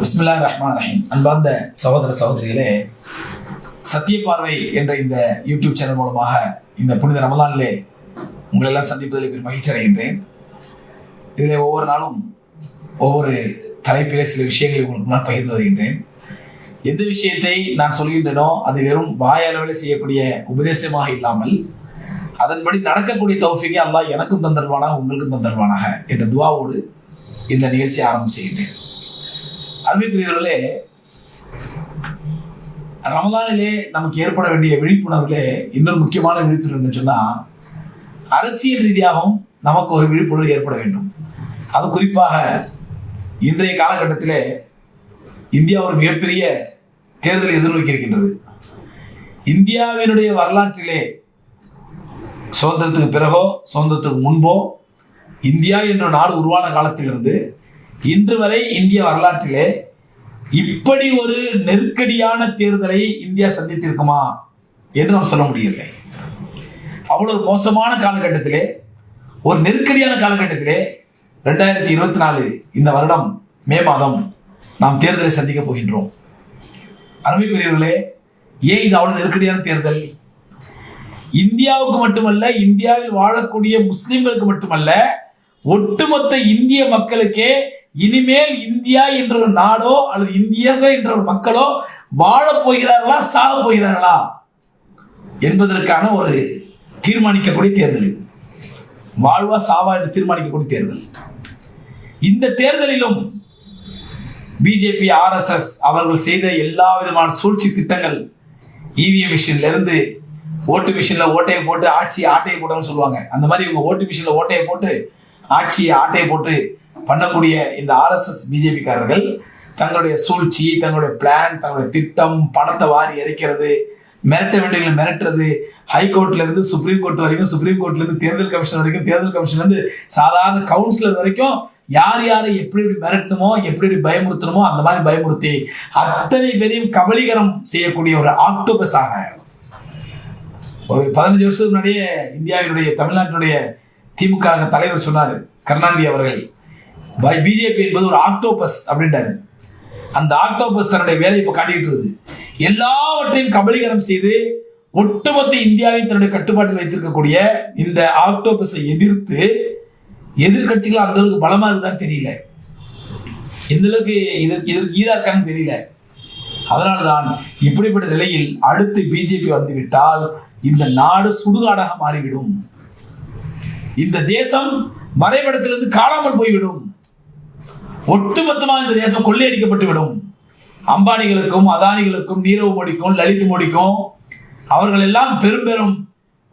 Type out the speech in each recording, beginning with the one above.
பிஸ்மில்லா ரஹ்மான் ரஹீம் அன்பார்ந்த சகோதர சகோதரிகளே சத்திய பார்வை என்ற இந்த யூடியூப் சேனல் மூலமாக இந்த புனித ரமலானிலே உங்களெல்லாம் சந்திப்பதில் பெரும் மகிழ்ச்சி அடைகின்றேன். இதில் ஒவ்வொரு நாளும் ஒவ்வொரு தலைப்பிலே சில விஷயங்களை உங்களுக்கு நான் பகிர்ந்து வருகின்றேன். எந்த விஷயத்தை நான் சொல்கின்றனோ அது வெறும் வாய அளவில் செய்யக்கூடிய உபதேசமாக இல்லாமல் அதன்படி நடக்கக்கூடிய தௌஃபிக்கை அல்லாஹ் எனக்கும் தந்தருவானாக உங்களுக்கும் தந்தருவானாக என்ற துவாவோடு இந்த நிகழ்ச்சியை ஆரம்பம் செய்கின்றேன். அருமைக்குரியவர்களே ரமதானிலே நமக்கு ஏற்பட வேண்டிய விழிப்புணர்விலே இன்னொரு முக்கியமான விழிப்புணர்வு சொன்னா அரசியல் ரீதியாகவும் நமக்கு ஒரு விழிப்புணர்வு ஏற்பட வேண்டும். அது குறிப்பாக இன்றைய காலகட்டத்திலே இந்தியா ஒரு மிகப்பெரிய தேர்தலை எதிர்நோக்கி இருக்கின்றது இந்தியாவினுடைய வரலாற்றிலே சுதந்திரத்துக்கு பிறகோ சுதந்திரத்துக்கு முன்போ இந்தியா என்ற நாடு உருவான காலத்திலிருந்து இன்று வரை இந்திய வரலாற்றிலே இப்படி ஒரு நெருக்கடியான தேர்தலை இந்தியா சந்தித்திருக்குமா என்று நாம் சொல்ல முடியவில்லை. அவ்வளவு மோசமான காலகட்டத்திலே ஒரு நெருக்கடியான காலகட்டத்திலே ரெண்டாயிரத்தி இருபத்தி நாலு இந்த வருடம் மே மாதம் நாம் தேர்தலை சந்திக்க போகின்றோம். அருமைக்குரியவர்களே ஏன் இது அவ்வளவு நெருக்கடியான தேர்தல்? இந்தியாவுக்கு மட்டுமல்ல இந்தியாவில் வாழக்கூடிய முஸ்லிம்களுக்கு மட்டுமல்ல ஒட்டுமொத்த இந்திய மக்களுக்கே இனிமேல் இந்தியா என்ற ஒரு நாடோ அல்லது இந்தியர்கள் என்ற ஒரு மக்களோ வாழப் போகிறார்களா சாக போகிறார்களா என்பதற்கான ஒரு தீர்மானிக்கக்கூடிய தேர்தல் இது. வாழ்வா சாவா என்று தீர்மானிக்கக்கூடிய தேர்தல். இந்த தேர்தலிலும் பிஜேபி ஆர்எஸ்எஸ் அவர்கள் செய்த எல்லா விதமான சூழ்ச்சி திட்டங்கள் இவிஎம் மிஷின்ல இருந்து ஓட்டு மிஷின்ல ஓட்டையை போட்டு ஆட்சி ஆட்டையை போட்டோம்னு சொல்லுவாங்க. அந்த மாதிரி இவங்க ஓட்டு மிஷின்ல ஓட்டையை போட்டு ஆட்சியை ஆட்டையை போட்டு பண்ணக்கூடிய இந்த ஆர்எஸ்எஸ் பிஜேபிக்காரர்கள் தங்களுடைய சூழ்ச்சி தங்களுடைய பிளான் தங்களுடைய திட்டம் பணத்தை வாரி இறைக்கிறது மிரட்ட வேண்டியவங்களை மிரட்டுறது ஹைகோர்ட்ல இருந்து சுப்ரீம் கோர்ட் வரைக்கும் சுப்ரீம் கோர்ட்ல இருந்து தேர்தல் கமிஷன் வரைக்கும் தேர்தல் கமிஷன்ல இருந்து சாதாரண கவுன்சிலர் வரைக்கும் யார் யாரை எப்படி எப்படி மிரட்டணுமோ எப்படி எப்படி பயமுறுத்தணுமோ அந்த மாதிரி பயமுறுத்தி அத்தனை பேரையும் கபலீகரம் செய்யக்கூடிய ஒரு ஆக்டோபஸாக ஒரு பதினஞ்சு வருஷத்துக்கு முன்னாடியே இந்தியாவினுடைய தமிழ்நாட்டினுடைய திமுக தலைவர் சொன்னார் கருணாநிதி அவர்கள். பிஜேபி என்பது ஒரு ஆக்டோபஸ் அப்படின்றாரு. அந்த ஆக்டோபஸ் தன்னுடைய வேலையை இப்போ காட்டிக்கிட்டு இருக்குது. எல்லாவற்றையும் கபலீகரம் செய்து ஒட்டுமொத்த இந்தியாவையும் தன்னுடைய கட்டுப்பாட்டில் வைத்திருக்கக்கூடிய இந்த ஆக்டோபஸை எதிர்த்து எதிர்கட்சிகள் அந்த அளவுக்கு பலமா இருக்குதான்னு தெரியல. எந்த அளவுக்கு இதற்கு இதற்கு ஈதா இருக்கான்னு தெரியல. அதனால்தான் இப்படிப்பட்ட நிலையில் அடுத்து பிஜேபி வந்துவிட்டால் இந்த நாடு சுடுகாடாக மாறிவிடும். இந்த தேசம் வரைபடத்திலிருந்து காணாமல் போய்விடும். ஒட்டுமொத்தமாக இந்த தேசம் கொள்ளையடிக்கப்பட்டு விடும் அம்பானிகளுக்கும் அதானிகளுக்கும் நீரவ் மோடிக்கும் லலித் மோடிக்கும் அவர்கள் எல்லாம் பெரும் பெரும்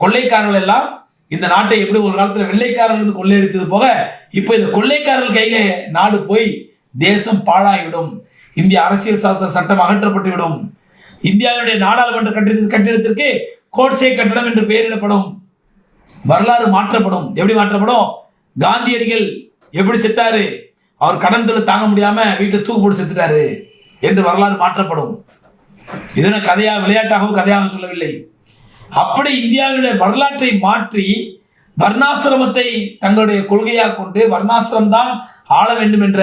கொள்ளைக்காரர்கள் எல்லாம் இந்த நாட்டை எப்படி ஒரு காலத்துல வெள்ளைக்காரர்கள் கொள்ளையடித்தது போக இப்போ இந்த கொள்ளைக்காரர்கள் கையில நாடு போய் தேசம் பாழாகிவிடும். இந்திய அரசியல் சாசன சட்டம் அகற்றப்பட்டு விடும் இந்தியாவுடைய நாடாளுமன்ற கட்டிட கட்டிடத்திற்கு கோட்சே கட்டடம் என்று பெயரிடப்படும் வரலாறு மாற்றப்படும். எப்படி மாற்றப்படும்? காந்தியடிகள் எப்படி செத்தாரு? அவர் கடன் தொழில் தாங்க முடியாம வீட்டில் தூக்கு போட்டு செத்துட்டாரு என்று வரலாறு மாற்றப்படும். இதனை கதையா விளையாட்டாகவும் கதையாக சொல்லவில்லை. அப்படி இந்தியாவுடைய வரலாற்றை மாற்றி வர்ணாசிரமத்தை தங்களுடைய கொள்கையாக கொண்டு வர்ணாசிரம் தான் ஆள வேண்டும் என்ற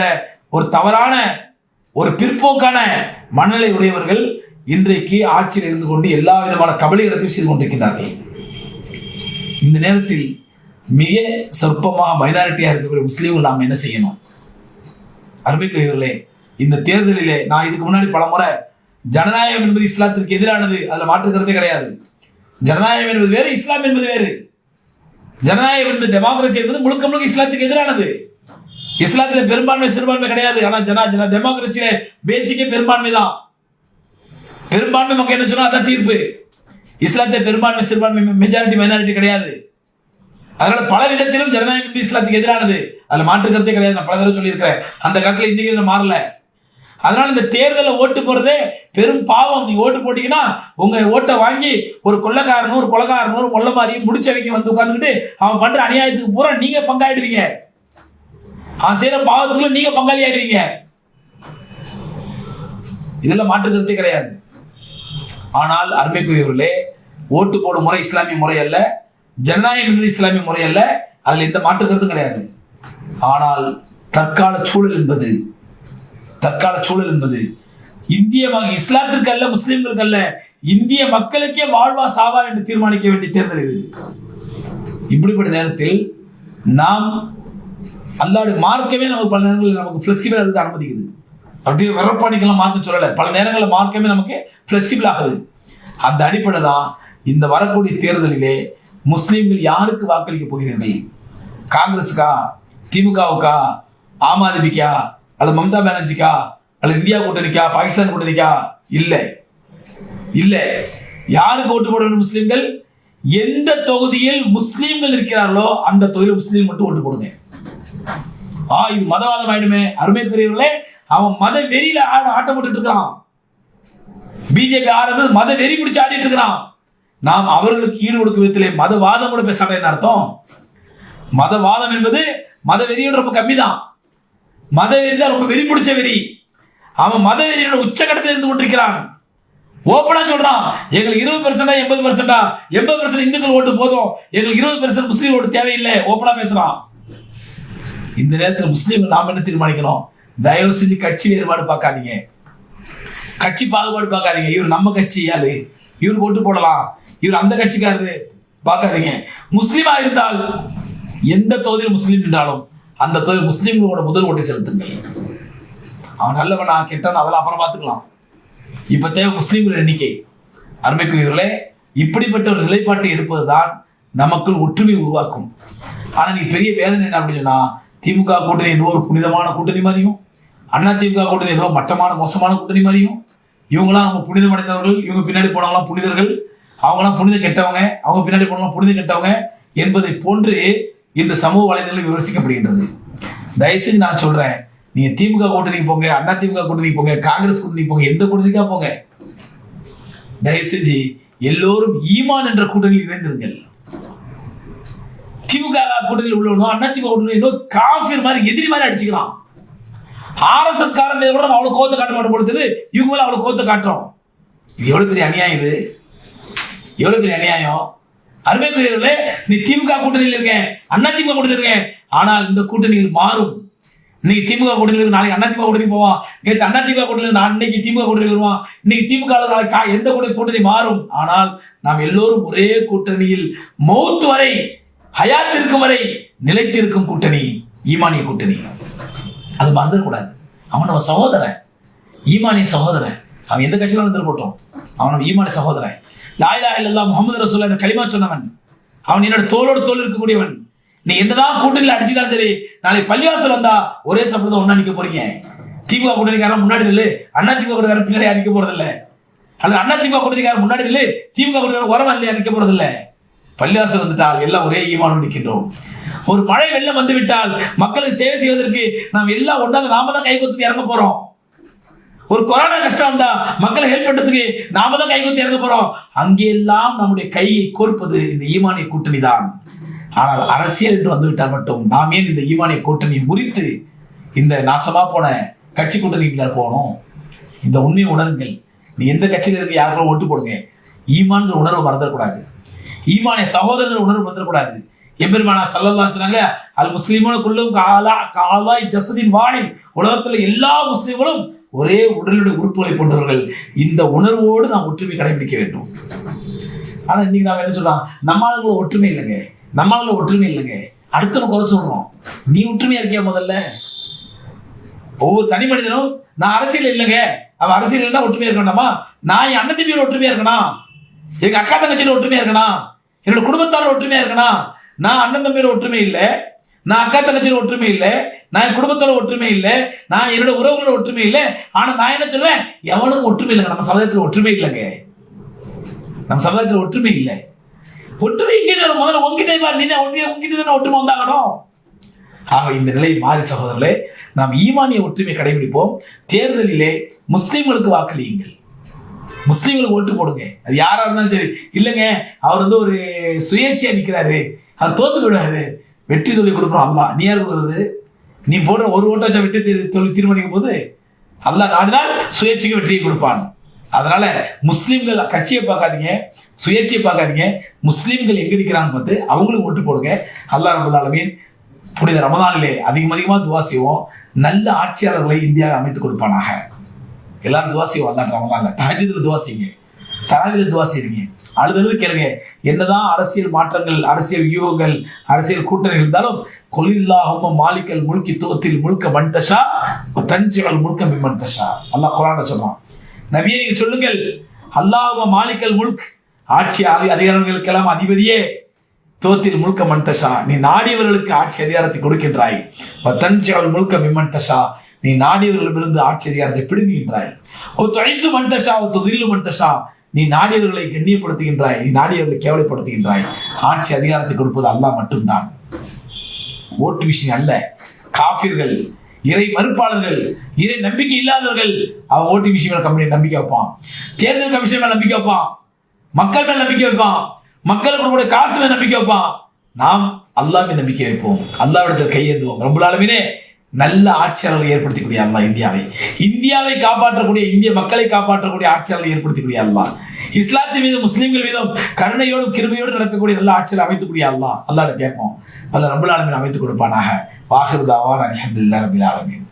ஒரு தவறான ஒரு பிற்போக்கான மனநிலை உடையவர்கள் இன்றைக்கு ஆட்சியில் இருந்து கொண்டு எல்லா விதமான கபலீகரத்தையும் செய்து கொண்டிருக்கிறார்கள் இந்த நேரத்தில் மிக சொற்பமாக மைனாரிட்டியாக இருக்கக்கூடிய முஸ்லீம்கள் நாம் என்ன செய்யணும்? அருமைக்குரியவர்களே இந்த தேர்தலிலே நான் இதுக்கு முன்னாடி பல முறை ஜனநாயகம் என்பது இஸ்லாத்திற்கு எதிரானது அதில் மாற்றுக்கிறதே கிடையாது. ஜனநாயகம் என்பது வேறு இஸ்லாம் என்பது வேறு. ஜனநாயகம் என்பது டெமோக்ரஸி என்பது முழுக்க முழுக்க இஸ்லாத்துக்கு எதிரானது. இஸ்லாத்தில் பெரும்பான்மை சிறுபான்மை கிடையாது ஆனால் ஜனா ஜன டெமோக்ரஸியில பேசிக்கே பெரும்பான்மை தான் பெரும்பான்மை மக்கள் என்ன சொன்னா அதான் தீர்ப்பு. இஸ்லாத்திய பெரும்பான்மை சிறுபான்மை மெஜாரிட்டி மைனாரிட்டி கிடையாது. அதனால பல விதத்திலும் ஜனநாயகம் இஸ்லாத்துக்கு எதிரானது. அதுல மாற்று கருத்தே கிடையாது. நான் பல தடவை சொல்லியிருக்கிறேன். அந்த காலத்துல இன்னைக்கு மாறல. அதனால இந்த தேர்தலில் ஓட்டு போறதே பெரும் பாவம். நீ ஓட்டு போட்டீங்கன்னா உங்க ஓட்டை வாங்கி ஒரு கொள்ளக்காரனும் ஒரு கொலகாரனும் ஒரு கொள்ள மாதிரி முடிச்சவைங்க வந்து உட்காந்துக்கிட்டு அவன் பண்ற அநியாயத்துக்கு பூரா நீங்க பங்காயிடுவீங்க. அவன் செய்யற பாவத்துக்குள்ள நீங்க பங்காளி ஆயிடுவீங்க இதெல்லாம் மாற்று கருத்தே கிடையாது. ஆனால் அருமைக்குரியவர்களே ஓட்டு போடும் முறை இஸ்லாமிய முறை அல்ல ஜனநாயகம் என்பது இஸ்லாமிய முறை அல்ல அதில் எந்த மாற்று கருத்தும் கிடையாது. ஆனால் தற்கால சூழல் என்பது தற்கால சூழல் என்பது இந்திய இஸ்லாத்திற்கு அல்ல முஸ்லிம்களுக்கு அல்ல இந்திய மக்களுக்கே வாழ்வா சாவா என்று தீர்மானிக்க வேண்டிய தேர்தல் இது. இப்படிப்பட்ட நேரத்தில் நாம் அல்லாவுடைய மார்க்கமே நமக்கு பல நேரங்களில் நமக்கு பிளெக்சிபிள் அனுமதிக்குது. அப்படியே வரப்பாடிக்கெல்லாம் மார்க்கம் சொல்லலை. பல நேரங்களில் மார்க்கமே நமக்கு ஃப்ளெக்சிபிள் ஆகுது. அந்த அடிப்படை தான் இந்த வரக்கூடிய தேர்தலிலே முஸ்லீம்கள் யாருக்கு வாக்களிக்க போகிறீர்கள்? காங்கிரஸுக்கா திமுகவுக்கா ஆம் ஆத்மிக்கா அல்லது மம்தா பானர்ஜிக்கா அல்லது இந்தியா கூட்டணிக்கா பாகிஸ்தான் கூட்டணிக்கா? இல்லை. இல்லை. யாருக்கு ஓட்டு போட வேண்டும் முஸ்லீம்கள்? எந்த தொகுதியில் முஸ்லீம்கள் இருக்கிறார்களோ அந்த தொகுதியில் முஸ்லீம் மட்டும் ஓட்டு போடுங்க. ஆ இது மதவாதம் ஆயிடுமே அருமைக்குரியவர்களே அவன் மத வெறியில ஆட ஆட்டம் போட்டுட்டு இருக்கிறான் பிஜேபி ஆர்எஸ்எஸ் மத வெறி பிடிச்சு ஆடிட்டு இருக்கிறான். நாம் அவர்களுக்கு ஈடு கொடுக்கும் விதத்திலே மதவாதம் கூட பேசாத என்ன அர்த்தம்? மதவாதம் என்பது மத வெறியோட ரொம்ப கம்மி தான் மத வெறி தான் ரொம்ப வெறி பிடிச்ச வெறி. அவன் மத வெறியோட உச்சகட்டத்தில் இருந்து கொண்டிருக்கிறான். ஓப்பனா சொல்றான். எங்களுக்கு இருபது பெர்சென்டா எண்பது பெர்சென்டா எண்பது பெர்சென்ட் இந்துக்கள் ஓட்டு போதும். எங்களுக்கு இருபது பெர்சென்ட் முஸ்லீம் ஓட்டு தேவையில்லை. ஓப்பனா பேசுறான். இந்த நேரத்தில் முஸ்லீம் நாம் என்ன தீர்மானிக்கணும்? தயவு செஞ்சு கட்சி வேறுபாடு பார்க்காதீங்க. கட்சி பாகுபாடு பார்க்காதீங்க. இவர் நம்ம கட்சி யாரு? இவர் ஓட்டு போடலாம். இவர் அந்த கட்சிக்காரரு. பார்க்காதீங்க. முஸ்லீமா இருந்தால் எந்த தொகுதியில் முஸ்லீம் என்றாலும் அந்த தொகுதி முஸ்லீம்களோட முதல் ஓட்டு செலுத்துங்கள். அவன் நல்லவனா கெட்டவன் அதெல்லாம் அப்புறம் பார்த்துக்கலாம். இப்ப தேவை முஸ்லீம்கள் எண்ணிக்கை. அருமைக்குரியவர்களே இப்படிப்பட்ட ஒரு நிலைப்பாட்டை எடுப்பதுதான் நமக்குள் ஒற்றுமை உருவாக்கும். ஆனா நீ பெரிய வேதனை என்ன அப்படின்னு சொன்னா திமுக கூட்டணி இன்னொரு புனிதமான கூட்டணி மாதிரியும் அண்ணா திமுக கூட்டணி ஏதோ மட்டமான மோசமான கூட்டணி மாதிரியும் இவங்களாம் அவங்க புனிதம் அடைந்தவர்கள் இவங்க பின்னாடி போனவங்களாம் புனிதர்கள் அவங்களாம் புனித கெட்டவங்க அவங்க பின்னாடி போனவங்க புனித கெட்டவங்க என்பதை போன்று இந்த சமூக வலைதளங்களில் விமர்சிக்கப்படுகின்றது. தயவுசெய்து நான் சொல்றேன் நீங்க திமுக கூட்டணிக்கு போங்க அண்ணா திமுக கூட்டணிக்கு போங்க காங்கிரஸ் கூட்டணிக்கு போங்க எந்த கூட்டணிக்கா போங்க. தயவு செஞ்சு எல்லோரும் ஈமான் என்ற கூட்டணியில் இணைந்திருங்கள். திமுக கூட்டணியில் உள்ளவனோ அண்ணா திமுக கூட்டணியில் இன்னும் காஃபிர் மாதிரி எதிரி மாதிரி அடிச்சுக்கலாம். ஆர்எஸ்எஸ் காரன் மீது கூட நம்ம அவ்வளவு கோத்த காட்ட மாட்டோம் பொழுது இவங்க மேல அவ்வளவு கோத்த காட்டுறோம். இது எவ்வளவு பெரிய அநியாயம் இது? எவ்வளவு பெரிய அநியாயம்? அருமைக்குரியவர்களே நீ திமுக கூட்டணியில் இருக்கேன் அண்ணா திமுக கூட்டணியில் இருங்க ஆனால் இந்த கூட்டணியில் மாறும். இன்னைக்கு திமுக கூட்டணி இருக்கு, நாளைக்கு அண்ணா திமுக கூட்டணி போவான். நேற்று அண்ணா திமுக கூட்டணி நான் இன்னைக்கு திமுக கூட்டணி வருவான். இன்னைக்கு திமுக நாளைக்கு எந்த கூட்டணி கூட்டணி மாறும்? ஆனால் நாம் எல்லோரும் ஒரே கூட்டணியில் மௌத்து வரை ஹயாத் இருக்கும் வரை நிலைத்திருக்கும் கூட்டணி ஈமானிய கூட்டணி. அது மறந்துடக்கூடாது. அவன் நம்ம சகோதரன். ஈமானிய சகோதரன். அவன் எந்த கட்சியில இருந்திருக்கட்டும். அவன் நம்ம ஈமானிய சகோதரன். லாயிலா இல்லல்லா முகமது ரசூல் என்ற களிமா சொன்னவன். அவன் என்னோட தோளோடு தோல் இருக்கக்கூடியவன். நீ என்னதான் கூட்டணியில் அடிச்சுட்டாலும் சரி நாளைக்கு பள்ளிவாசல் வந்தா ஒரே சப்பளத்தை ஒன்னா நிக்க போறீங்க. திமுக கூட்டணிக்காரன் முன்னாடி இல்லை அண்ணா திமுக கூட்டணிக்காரன் பின்னாடி அடிக்க போறது இல்லை அல்லது அண்ணா திமுக கூட்டணிக்காரன் முன்னாடி இல்லை திமுக கூட்டணிக்காரன் உரமா இல்லையா நிக்க போறது இல்லை பள்ளிவாசல் வந்துட்டால் எல்லாம் ஒரே ஈமானம் நிற்கின்றோம். ஒரு மழை வெள்ளம் வந்து விட்டால் மக்களுக்கு சேவை செய்வதற்கு நாம் எல்லாம் ஒன்றாக நாம தான் கை கொத்து இறங்க போறோம். ஒரு கொரோனா கஷ்டம் வந்தா மக்களை ஹெல்ப் பண்றதுக்கு நாம தான் கை கொத்து இறங்க போறோம். அங்கெல்லாம் நம்முடைய கையை கோர்ப்பது இந்த ஈமானிய கூட்டணி தான். ஆனால் அரசியல் என்று வந்துவிட்டால் மட்டும் நாம் ஏன் இந்த ஈமானிய கூட்டணியை முறித்து இந்த நாசமா போன கட்சி கூட்டணிக்குள்ள போகணும் இந்த உண்மையை உணருங்கள். நீ எந்த கட்சியில இருக்க யாருக்கும் ஓட்டு போடுங்க. ஈமான்கிற உணர்வு மறந்துடக்கூடாது. ஈமானிய சகோதரர்கள் உணர்வு வந்துடக்கூடாது. எம்பெருமானா சல்லல்லாஹு சொன்னாங்க அது முஸ்லிமோன குள்ளும் காலா காலாய் ஜசதின் வாணி உலகத்துல எல்லா முஸ்லீம்களும் ஒரே உடலுடைய உறுப்புகளை கொண்டவர்கள் இந்த உணர்வோடு நாம் ஒற்றுமை கடைபிடிக்க வேண்டும். ஆனா இன்னைக்கு நாம என்ன சொல்லலாம் நம்ம ஆளுங்கள ஒற்றுமை இல்லைங்க. நம்ம ஆளுங்கள ஒற்றுமை இல்லைங்க. அடுத்தவங்க குறை சொல்றோம். நீ ஒற்றுமையா இருக்கியா முதல்ல? ஒவ்வொரு தனி மனிதனும் நான் அரசியல் இல்லைங்க. அவன் அரசியல் இருந்தா ஒற்றுமையா இருக்க நான் என் அண்ணன் தம்பியோட ஒற்றுமையா இருக்கணும். எங்க அக்கா தங்கச்சியோட ஒற்றுமையா இருக்கணும். என்னோட குடும்பத்தாரோட ஒற்றுமையா இருக்கணும். நான் அண்ணன் தம்பியோட ஒற்றுமை இல்லை. நான் அக்கா தங்கச்சியோட ஒற்றுமை இல்லை. நான் என் குடும்பத்தோட ஒற்றுமை இல்லை. நான் என்னோட உறவுகளோட ஒற்றுமை இல்லை. ஆனா நான் என்ன சொல்லுவேன் எவனும் ஒற்றுமை இல்லைங்க. நம்ம சமுதாயத்தில் ஒற்றுமை இல்லைங்க. நம்ம சமுதாயத்தில் ஒற்றுமை இல்லை. ஒற்றுமை இங்கே தான் முதல்ல உங்ககிட்ட வா, நீ தான் உங்ககிட்ட தானே ஒற்றுமை வந்தாகணும் ஆக இந்த நிலை மாறி சகோதரர்களே நாம் ஈமானிய ஒற்றுமை கடைபிடிப்போம். தேர்தலிலே முஸ்லீம்களுக்கு வாக்களியுங்கள். முஸ்லீம்களுக்கு ஓட்டு போடுங்க. அது யாரா இருந்தாலும் சரி. இல்லைங்க அவர் வந்து ஒரு சுயேட்சையா நிக்கிறாரு. அவர் தோத்து போயிடுவாரு. வெற்றி சொல்லி கொடுக்குறோம் அல்லா நீ யார் கொடுக்குறது? நீ போடுற ஒரு ஓட்ட வெற்றி தீர்- தீர்மானிக்கும் போது அல்லாஹ் நாடினால் சுயேட்சைக்கு வெற்றியை கொடுப்பான். அதனால முஸ்லீம்கள் கட்சியை பார்க்காதீங்க சுயேட்சையை பார்க்காதீங்க. முஸ்லீம்கள் எங்க நிற்கிறாங்க பார்த்து அவங்களுக்கு ஓட்டு போடுங்க. அல்லாஹ் ரபுல் ஆலமீன் புனித ரமதானிலே அதிகம் அதிகமாக துவா செய்வோம். நல்ல ஆட்சியாளர்களை இந்தியா அமைத்து கொடுப்பானாக. எல்லாரும் துவாசி வரலாற்றவங்களாம் இல்லை ரமதான்ல துவாசிங்க துவா செய்யுங்க. தராவில அழுதழுது கேளுங்க. என்னதான் அரசியல் மாற்றங்கள் அரசியல் வியூகங்கள் அரசியல் கூட்டணிகள் இருந்தாலும் கொலில்லாஹும்ம மாலிக்கல் முழுக்கி தோத்தில் முழுக்க மண்டஷா தன்சிவல் முழுக்க மிம்மண்டஷா அல்லாஹ் குரான சொல்றான். நபியே நீங்க சொல்லுங்கள். அல்லாஹும் மாலிக்கல் முழுக் ஆட்சி அதி அதிகாரங்களுக்கெல்லாம் அதிபதியே. தோத்தில் முழுக்க மண்டஷா நீ நாடியவர்களுக்கு ஆட்சி அதிகாரத்தை கொடுக்கின்றாய். தன்சிவல் முழுக்க மிம்மண்டஷா நீ நாடியவர்களிடமிருந்து ஆட்சி அதிகாரத்தை பிடுங்குகின்றாய். ஓ தொழிசு மண்டஷா ஒரு தொதிலு நீ நாடியவர்களை கண்ணியப்படுத்துகின்றாய் நீ நாடியவர்களை கேவலைப்படுத்துகின்றாய். ஆட்சி அதிகாரத்தை கொடுப்பது அல்லாஹ் மட்டும்தான். ஓட்டு விஷயம் அல்ல. காபிர்கள் இறை மறுப்பாளர்கள் இறை நம்பிக்கை இல்லாதவர்கள் அவன் ஓட்டு விஷயம் மேல கம்பெனி நம்பிக்கை வைப்பான். தேர்தல் கமிஷன் மேல நம்பிக்கை வைப்பான். மக்கள் மேல நம்பிக்கை வைப்பான். மக்களுக்கு கூட காசு மேல நம்பிக்கை வைப்பான். நாம் அல்லாமே நம்பிக்கை வைப்போம். அல்லாவிடத்தில் கையேந்துவோம். ரொம்ப நாளுமே நல்ல ஆட்சியாளர்களை ஏற்படுத்தக்கூடிய அல்லா இந்தியாவை. இந்தியாவை காப்பாற்றக்கூடிய இந்திய மக்களை காப்பாற்றக்கூடிய ஆட்சியாளர்களை ஏற்படுத்தக்கூடிய அல்லா இஸ்லாத்தின் மீது முஸ்லீம்கள் மீதும் கருணையோடும் கிருமையோடு நடக்கக்கூடிய நல்ல ஆட்சியில் அமைத்துக்கூடிய அல்லா அல்லாட கேட்போம். அல்ல ரபுல் ஆலமின் அமைத்துக் கொடுப்பானாக. வாஹிர் தாவான் ரபில் ஆலமின்.